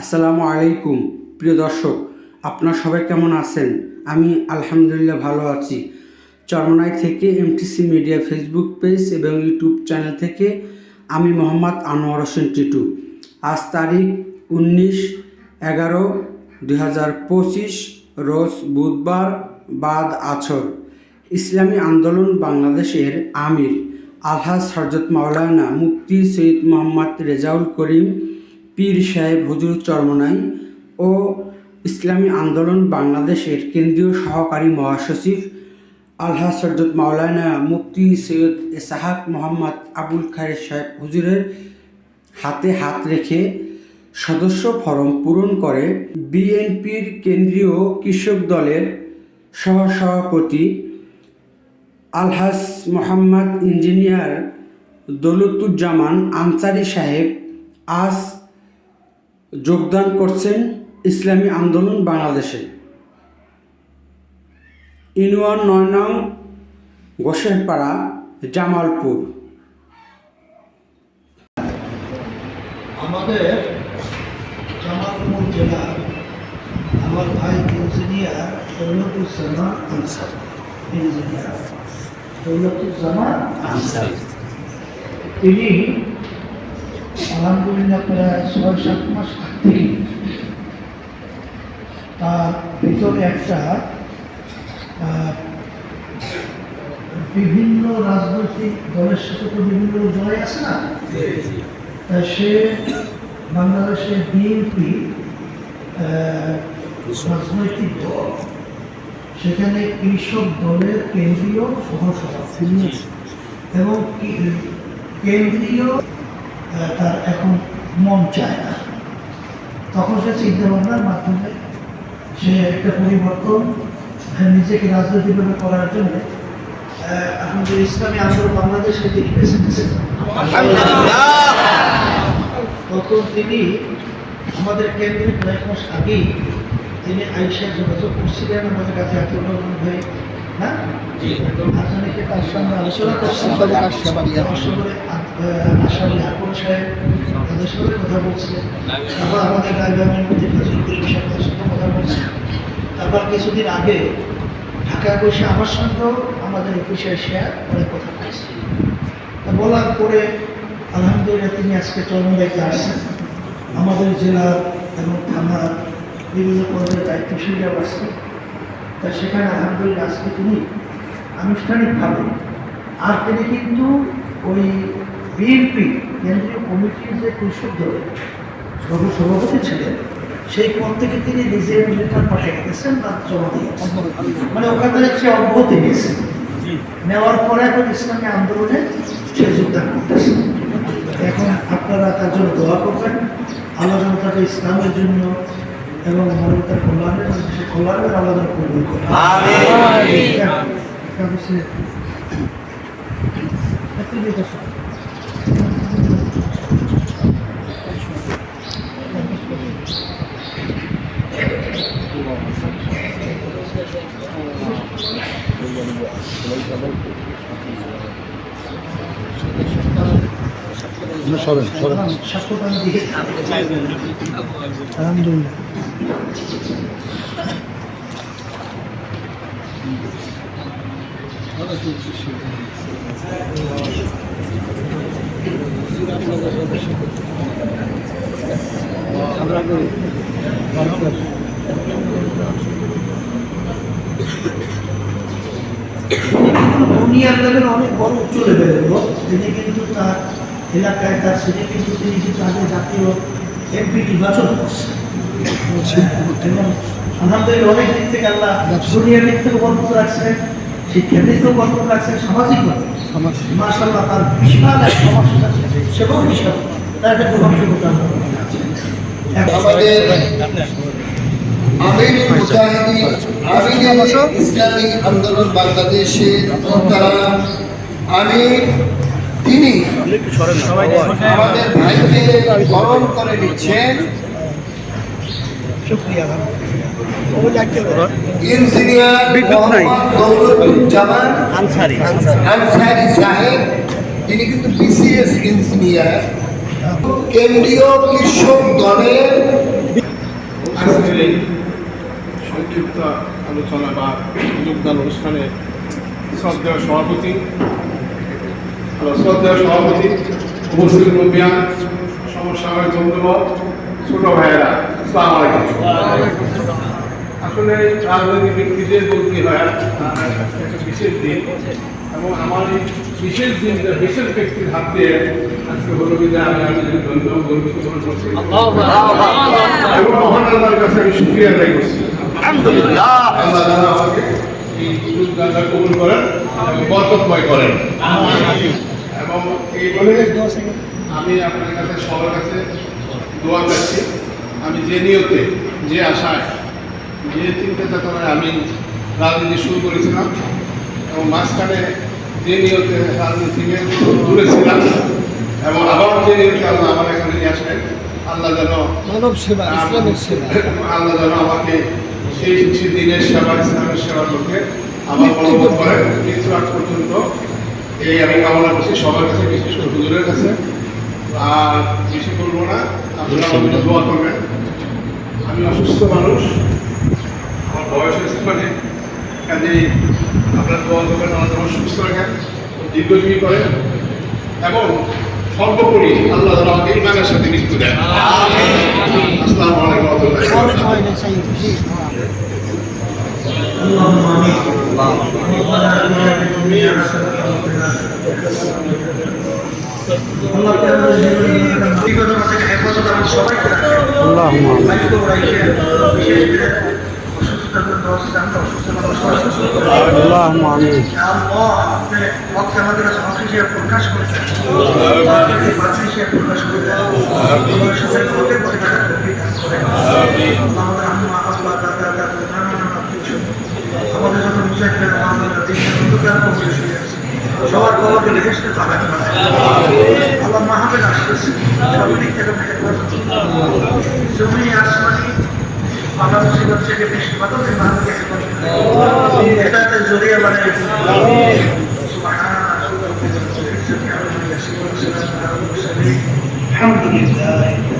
আসসালামু আলাইকুম। প্রিয় দর্শক, আপনার সবাই কেমন আছেন? আমি আলহামদুলিল্লাহ ভালো আছি। চরমনাই থেকে এমটিসি মিডিয়া ফেসবুক পেজ এবং ইউটিউব চ্যানেল থেকে আমি মোহাম্মদ আনোয়ার হোসেন টিটু। আজ তারিখ উনিশ এগারো দুই রোজ বুধবার বাদ আছর। ইসলামী আন্দোলন বাংলাদেশের আমির আলহাজ হরজত মাওলানা মুফতি সৈয়দ মোহাম্মদ রেজাউল করিম পীর সাহেব হুজুর চরমনাই ও ইসলামী আন্দোলন বাংলাদেশের কেন্দ্রীয় সহকারী মহাসচিব আলহাজ হরজত মাওলানা মুফতি সৈয়দ এসাহাক মোহাম্মদ আবুল খায়ের সাহেব হুজুরের হাতে হাত রেখে সদস্য ফরম পূরণ করে বিএনপির কেন্দ্রীয় কৃষক দলের সহসভাপতি আলহাস মোহাম্মদ ইঞ্জিনিয়ার দৌলতুজ্জামান আনসারি সাহেব আজ যোগদান করছেন ইসলামী আন্দোলন বাংলাদেশে। ইউনিয়ন নয় নং গোসেরপাড়া, জামালপুর। আমাদের জামালপুর জেলা আমার ভাই ইঞ্জিনিয়ার দৌলতুজ্জামান আনসার। ইঞ্জিনিয়ার দৌলতুজ্জামান আনসার। তিনি আলহামদুলিল্লাহ প্রায় ছয় সাত মাস আগ থেকে তার ভিতরে একটা বিভিন্ন রাজনৈতিক দলের সাথে তো বিভিন্ন জয় আছে না? তা সে বাংলাদেশের বিএনপি রাজনৈতিক দল সেখানে কৃষক দলের কেন্দ্রীয় সহসভাপতি। এবং কেন্দ্রীয় তার এখন মন চায় না। তখন সে চিন্তা ভাবনার মাধ্যমে সে একটা পরিবর্তন নিজেকে রাজনৈতিকভাবে করার জন্য এখন যে ইসলামী আন্দোলন বাংলাদেশকে তিনি বেছে নিয়েছেন, তখন তিনি আমাদের কেন্দ্রে কয়েক মাস আগেই তিনি আইসা যোগাযোগ করছিলেন, আমাদের কাছে আতুর রহমান তারপর কিছুদিন আগে ঢাকায় বসে আমার সঙ্গেও আমাদের অফিসে এসে অনেক কথা বলছে। তা বলার পরে আলহামদুলিল্লাহ তিনি আজকে চরমদাইতে আসছেন। আমাদের জেলা এবং থানা বিভিন্ন পদের দায়িত্বশীলরা আসছে তা সেখানে আলহামদুলিল্লাহ আজকে তিনি আনুষ্ঠানিকভাবে। আর তিনি কিন্তু ওই বিএনপি কেন্দ্রীয় কমিটির যে কৃষক দলের সর্বসভাপতি ছিলেন সেই পদ থেকে তিনি নিজে লেটার পাঠিয়ে গেছেন বা জমা দিয়েছেন। মানে ওখান থেকে সে অব্যাহতি নিয়েছেন। নেওয়ার পরে এখন ইসলামী আন্দোলনে সে যোগদান করতেছে। এখন আপনারা তার জন্য দোয়া করবেন। আল্লাহ যেন তাকে ইসলামের জন্য এবং মানবতার কল্যাণের কল্যাণের আল্লাহ যেন কবুল শোনো। সরেন সরেন স্বাস্থ্যটা দুনিয়ার লেভেল অনেক বড় উচ্চ লেভেলের লোক। তিনি কিন্তু তার এলাকায় তার সেটা কিন্তু তিনি কিন্তু আগে জাতীয় এমপি নির্বাচন করছেন। এবং আলহামদুলিল্লাহ অনেক দিক থেকে আল্লাহ দুনিয়ার দিক থেকে বরকত রাখছেন। শিক্ষার দিক থেকে বরকত সামাজিকভাবে মার্শাল্লাহ তার বিশাল এক সমস্যা সেবাও বিশাল। তার একটা প্রভাবযোগ্যতা আমরা আছে। আমাদের আমির মুজাহিদিন আমির ইসলামী আন্দোলন বাংলাদেশের তারা আমির তিনি আমাদের ভাইকে বরণ করে নিচ্ছেন। সংক্ষিপ্ত আলোচনা বা যোগদান অনুষ্ঠানে শ্রদ্ধেয় সভাপতি শ্রদ্ধেয় সভাপতি উপস্থিত সমস্যা হয় বন্ধুবর ছোট ভাইয়েরা। আসলে রাজনৈতিক ব্যক্তিদের বলতে হয় একটা বিশেষ দিন এবং আমার এই বিশেষ দিনটা বিশেষ ব্যক্তির হাত দিয়ে আজকে হলো বিদায়। আমি আমি ধন্যবাদ গর্বিত মনে করছি। এবং মহান আল্লাহর কাছে আমি শুক্রিয়া আদায় করছি। আল্লাহ যেন আমাকে এই যোগদানটা কবুল করেন এবং বরকতময় করেন। এবং এই বলে আমি আপনার কাছে সবার কাছে দোয়া চাচ্ছি। আমি যে নিয়তে যে আশায় যে চিন্তা চেতনায় আমি রাজনীতি শুরু করেছিলাম এবং মাঝখানে যে নিয়তে রাজনীতি থেকে দূরে ছিলাম এবং আবার যে নিয়তে আল্লাহ আমার এখানে নিয়ে আসলেন আল্লাহ যেন মানব সেবা ইসলামের সেবা। আল্লাহ যেন আমাকে সেই সেই দিনের সেবা ইসলামের সেবা করতে আমার অনুভব করেন। মৃত্যু আগ পর্যন্ত। এই আমি কামনা করছি সবার কাছে বিশেষ করে হুজুরের কাছে। আর বেশি বলব না আপনারা আমার জন্য দোয়া করবেন। আমি অসুস্থ মানুষ আমার বয়স হয়েছে মানে কাজেই আপনার দোয়া করবেন আমার যেমন সুস্থ রাখেন দীর্ঘজীবী করেন। এবং সর্বোপরি আল্লাহ যেন আমাকে ইমানের সাথে মৃত্যু দেন। আসসালামু আলাইকুম। নানা নানা আত্মীয় আমাদের যত মুজাহিদের আমাদের দেশের অন্ধকার কবরে শুয়ে আছে সবার কবরকে রেখেছে তারা আল্লাহ মাহবেদ আসতেছে সব দিক থেকে হেফাজত জমি আসমানি বাবা মুসিবত থেকে বেশি বাদল মাহবেদকে হেফাজত এটাতে জড়িয়ে বানিয়ে سبحان الحمد لله